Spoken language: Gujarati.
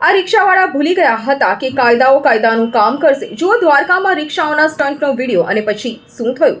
આ રિક્ષાવાળા ભૂલી ગયા હતા કે કાયદાઓ કાયદાનું કામ કરશે. જો દ્વારકામાં રિક્ષાઓના સ્ટન્ટનો વીડિયો અને પછી શું થયું?